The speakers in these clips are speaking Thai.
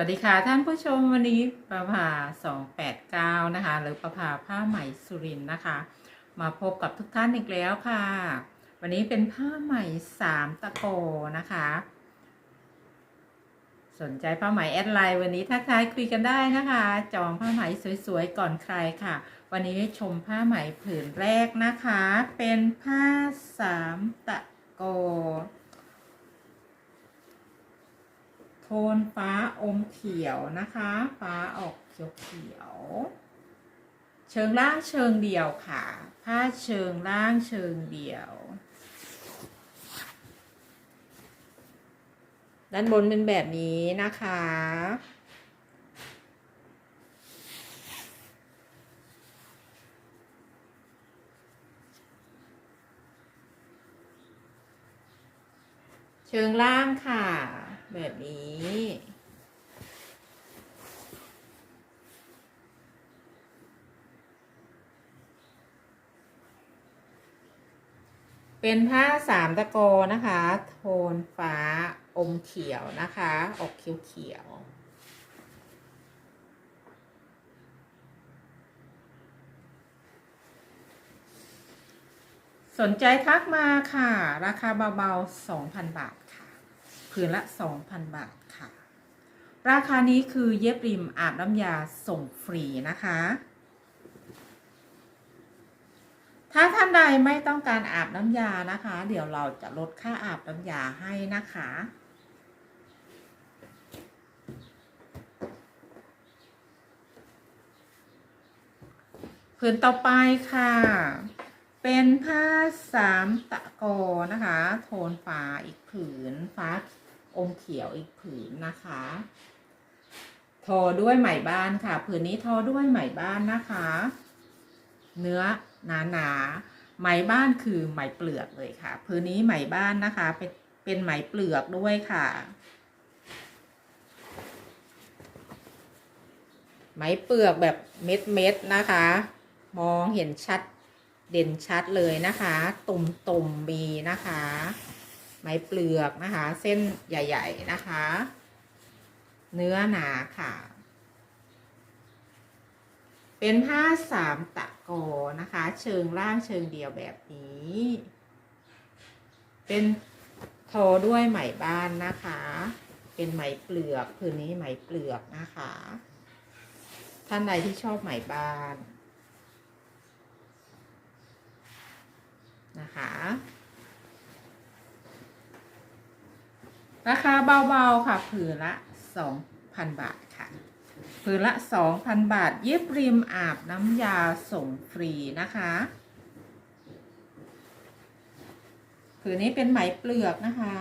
วัสดีค่ะท่านผู้ชมวันนี้ประภา289 นะคะ หรือประภาผ้าไหมสุรินนะคะ มาพบกับทุกท่านอีกแล้วค่ะ วันนี้เป็นผ้าไหมสามตะโกนะคะ สนใจผ้าไหมแอดไลน์วันนี้ทักทายคุยกันได้นะคะ จองผ้าไหมสวยๆก่อนใครค่ะ วันนี้ชมผ้าไหมผืนแรกนะคะ เป็นผ้าสามตะโก โทนฟ้าอมเขียวนะคะ ฟ้าออกเขียวเขียว เชิงล่างเชิงเดียวค่ะ ผ้าเชิงล่างเชิงเดียว ด้านบนเป็นแบบนี้นะคะเชิงล่างค่ะ แบบนี้ เป็นผ้าสามตะโกนะคะ โทนฟ้าอมเขียวนะคะ ออกเขียวเขียวๆสนใจทักมาค่ะ ราคาเบาๆ 2,000 บาท ผืนละ 2,000 บาทค่ะ ราคานี้คือเย็บริมอาบน้ำยาส่งฟรีนะคะ ถ้าท่านใดไม่ต้องการอาบน้ำยานะคะ เดี๋ยวเราจะลดค่าอาบน้ำยาให้นะคะผืนต่อไปค่ะ เป็นผ้าสามตะโกนะคะ โทนฟ้าอีกผืนฟ้า อมเขียวอีกผืนนะคะ ทอด้วยไหมบ้านค่ะ ผืนนี้ทอด้วยไหมบ้านนะคะ เนื้อหนาหนาๆไหมบ้านคือไหมเปลือกเลยค่ะ ผืนนี้ไหมบ้านนะคะ เป็นเป็นไหมเปลือกด้วยค่ะ ไหมเปลือกแบบเม็ดเม็ดนะคะ มองเห็นชัดเด่นชัดเลยนะคะ ตุ่มตุ่มมีนะคะ ไหมเปลือกนะคะ เส้นใหญ่ ๆ นะคะ เนื้อหนาค่ะ เป็นผ้าสามตะโกนะคะ เชิงล่างเชิงเดียวแบบนี้ เป็นทอด้วยไหมบ้านนะคะ เป็นไหมเปลือกผืนนี้ไหมเปลือกนะคะ ท่านใดที่ชอบไหมบ้านนะคะ ราคาเบาๆค่ะผืนละ 2,000 บาทค่ะผืนละ 2,000 บาท เย็บริมอาบน้ำยาส่งฟรีนะคะผืนนี้เป็นไหมเปลือกนะคะ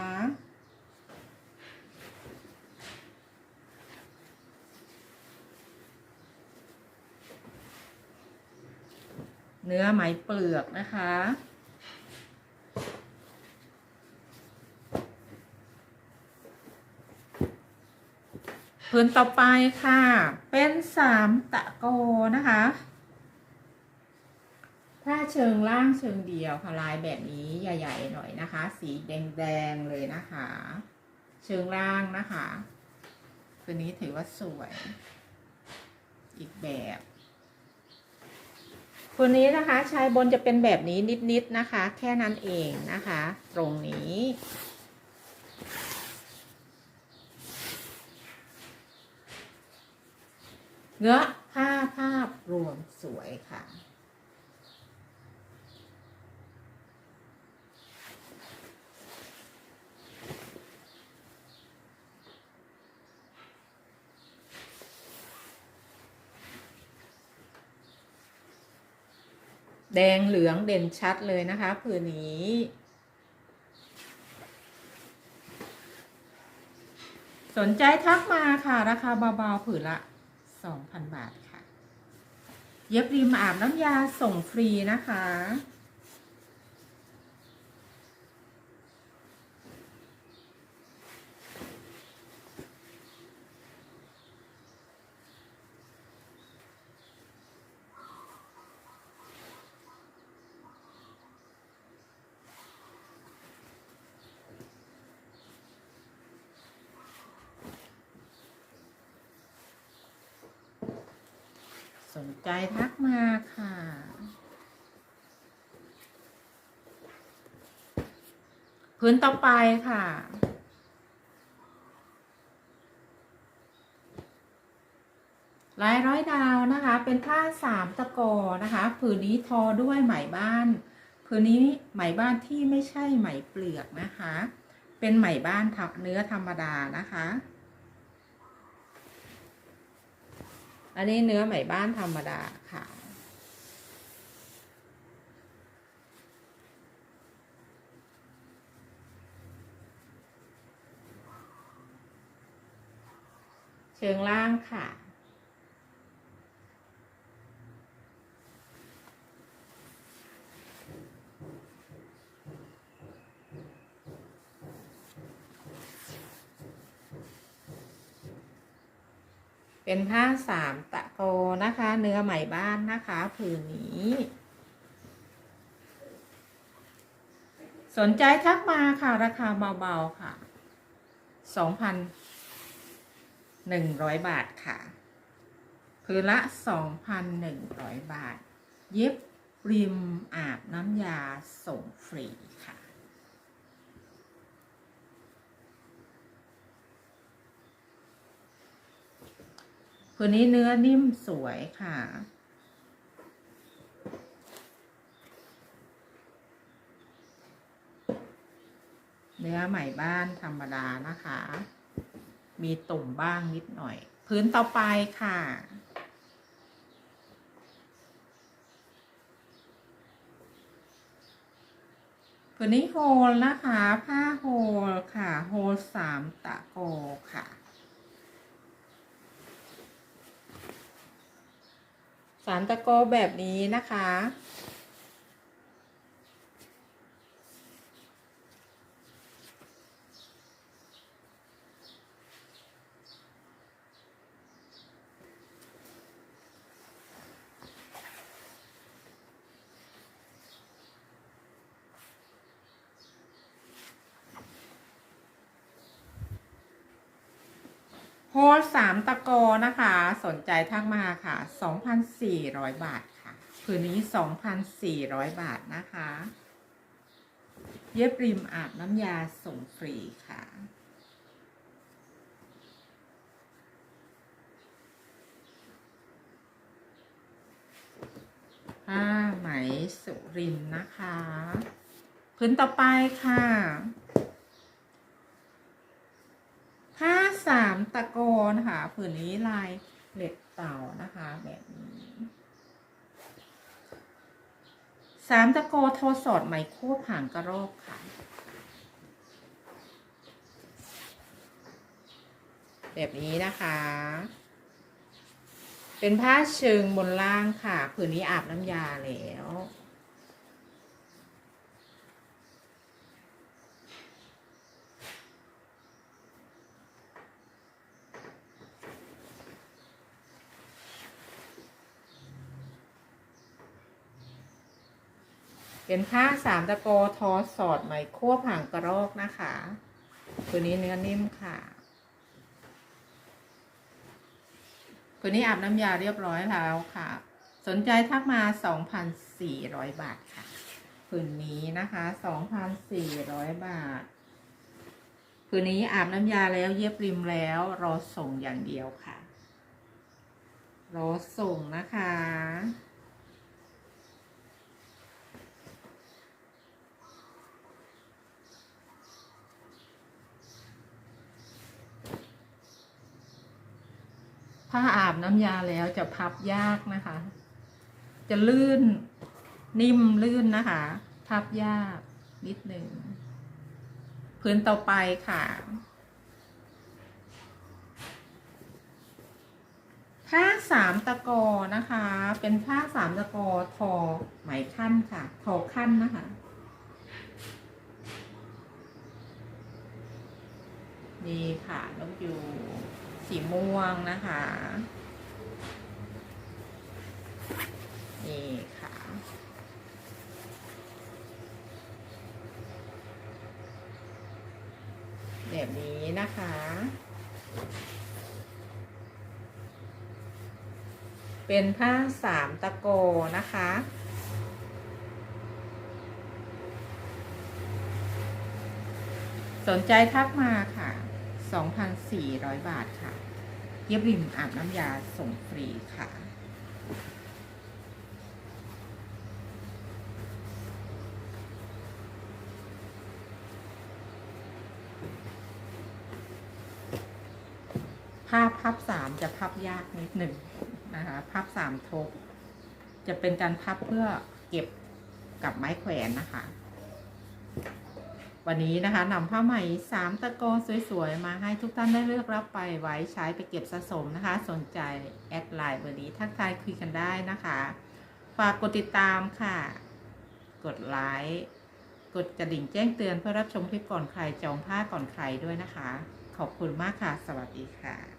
เนื้อไหมเปลือกนะคะ นต่อไปค่ะ เป็นสามตะโกนะคะถ้าเชิงล่างเชิงเดียวค่ะลายแบบนี้ใหญ่ๆหน่อยนะคะ สีแดงๆเลยนะคะ เชิงล่างนะคะตัวนี้ถือว่าสวย อีกแบบตัวนี้นะคะชายบนจะเป็นแบบนี้นิดๆนะคะ แค่นั้นเองนะคะ ตรงนี้ เนื้อผ้าภาพรวมสวยค่ะ แดงเหลืองเด่นชัดเลยนะคะผืนนี้สนใจทักมาค่ะ ราคาเบาๆผืนละ 2,000 บาทค่ะ เย็บริมอาบน้ำยาส่งฟรีนะคะ สนใจทักมาค่ะ พื้นต่อไปค่ะ ลายร้อยดาวนะคะ เป็นผ้าสามตะกอนะคะผืนนี้ทอด้วยไหมบ้านผืนนี้ไหมบ้านที่ไม่ใช่ไหมเปลือกนะคะ เป็นไหมบ้านทับเนื้อธรรมดานะคะ อันนี้เนื้อไหมบ้านธรรมดาค่ะ เชิงล่างค่ะ เป็นผ้าสามตะโกนะคะ เนื้อไหมบ้านนะคะผืนนี้ สนใจทักมาค่ะ ราคาเบาๆค่ะสองพันหนึ่งร้อยบาทค่ะผืนละสองพันหนึ่งร้อยบาท เย็บริมอาบน้ำยาส่งฟรีค่ะ ผืนนี้เนื้อนิ่มสวยค่ะ เนื้อใหม่บ้านธรรมดานะคะ มีตุ่มบ้างนิดหน่อย พื้นต่อไปค่ะผืนนี้โฮลนะคะ ผ้าโฮลค่ะ โฮลสามตะโกค่ะ สารตะโกแบบนี้นะคะ โฮลสามตะโกนะคะ สนใจทักมาค่ะ 2,400 บาทค่ะผืนนี้ 2,400 บาทนะคะ เย็บริมอาบน้ำยาส่งฟรีค่ะผ้าไหมสุรินนะคะ พื้นต่อไปค่ะ ผ้า สามตะโกนค่ะผืนนี้ลายเหล็กเต่านะคะ แบบนี้สามตะโกโทรสอดไหมคู่ผ่านกระโรกค่ะแบบนี้นะคะ เป็นผ้าเชิงบนล่างค่ะ ผืนนี้อาบน้ำยาแล้ว เป็นผ้าสามตะโกทอสอดไหมควบห่างกระรอกนะคะ ตัวนี้เนื้อนิ่มค่ะ ตัวนี้อาบน้ำยาเรียบร้อยแล้วค่ะ สนใจทักมา 2,400 บาทค่ะผืนนี้นะคะ 2,400 บาทผืนนี้อาบน้ำยาแล้วเย็บริมแล้วรอส่งอย่างเดียวค่ะ รอส่งนะคะ ถ้าอาบน้ำยาแล้วจะพับยากนะคะ จะลื่นนิ่มลื่นนะคะ พับยากนิดหนึ่งพื้นต่อไปค่ะ ผ้าสามตะกอนะคะ เป็นผ้าสามตะกอทอไหมขั้นค่ะ ทอขั้นนะคะนี่ค่ะนกยูง สีม่วงนะคะนี่ค่ะ แบบนี้นะคะ เป็นผ้าสามตะโกนะคะสนใจทักมาค่ะ 2,400 บาทค่ะ เย็บริมอาบน้ำยาส่งฟรีค่ะภาพพับสามจะพับยากนิดหนึ่งนะคะพับสามทบ จะเป็นการพับเพื่อเก็บกับไม้แขวนนะคะ วันนี้นะคะนำผ้าไหมสามตะกอสวยๆ มาให้ทุกท่านได้เลือกรับไปไว้ใช้ไปเก็บสะสมนะคะ สนใจแอดไลน์เบอร์นี้ทักทายคุยกันได้นะคะฝากกดติดตามค่ะ กดไลค์กดกระดิ่งแจ้งเตือนเพื่อรับชมคลิปก่อนใครจองผ้าก่อนใครด้วยนะคะ ขอบคุณมากค่ะ สวัสดีค่ะ